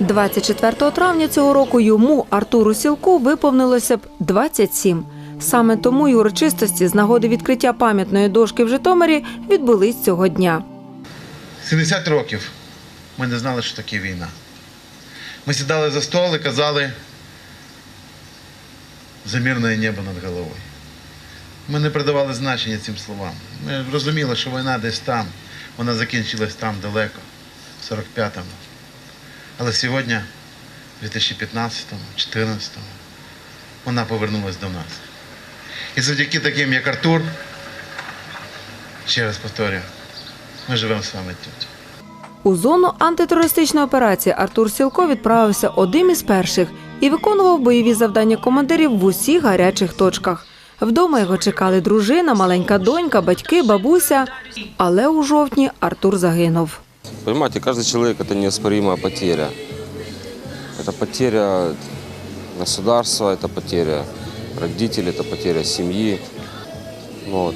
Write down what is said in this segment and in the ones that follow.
24 травня цього року йому, Артуру Сілку, виповнилося б 27. Саме тому й урочистості з нагоди відкриття пам'ятної дошки в Житомирі відбулись цього дня. 70 років ми не знали, що таке війна. Ми сідали за стол і казали за мирне небо над головою. Ми не придавали значення цим словам. Ми розуміли, що війна десь там, вона закінчилась там далеко, в 45-му. Але сьогодні, в 2015-му, 2014-му, вона повернулась до нас. І завдяки таким, як Артур, ще раз повторюю, ми живемо з вами тут. У зону антитерористичної операції Артур Сілко відправився одним із перших і виконував бойові завдання командирів в усіх гарячих точках. Вдома його чекали дружина, маленька донька, батьки, бабуся. Але у жовтні Артур загинув. Понимаете, каждый человек – это неоспоримая потеря. Это потеря государства, это потеря родителей, это потеря семьи. Вот.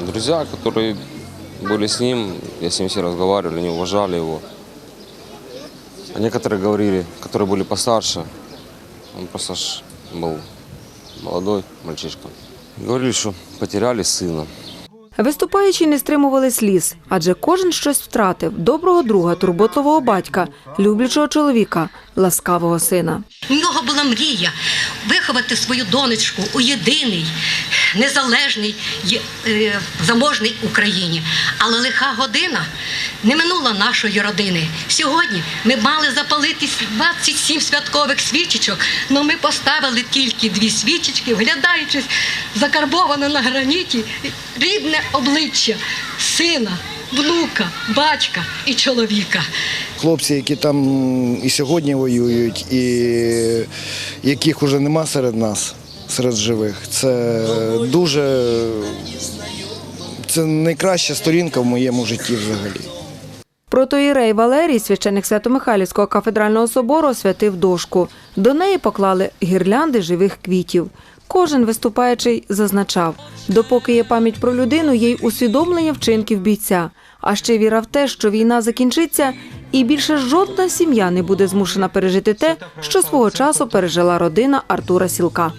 Друзья, которые были с ним, я с ним все разговаривали, они уважали его. А некоторые говорили, которые были постарше, он просто был молодой мальчишка. Говорили, что потеряли сына. Виступаючі не стримували сліз, адже кожен щось втратив доброго друга, турботливого батька, люблячого чоловіка, ласкавого сина. У нього була мрія виховати свою донечку у єдиній, незалежній, е, заможній Україні. Але лиха година не минула нашої родини. Сьогодні ми мали запалити 27 святкових свічечок, але ми поставили тільки дві свічечки, вглядаючись закарбоване на граніті рідне обличчя сина, внука, батька і чоловіка. Хлопці, які там і сьогодні воюють, і яких уже нема серед нас, серед живих. Це дуже це найкраща сторінка в моєму житті взагалі. Протоїрей Валерій, священик Свято-Михайлівського кафедрального собору, освятив дошку. До неї поклали гірлянди живих квітів. Кожен виступаючий зазначав, допоки є пам'ять про людину, є й усвідомлення вчинків бійця. А ще віра в те, що війна закінчиться, і більше жодна сім'я не буде змушена пережити те, що свого часу пережила родина Артура Сілка.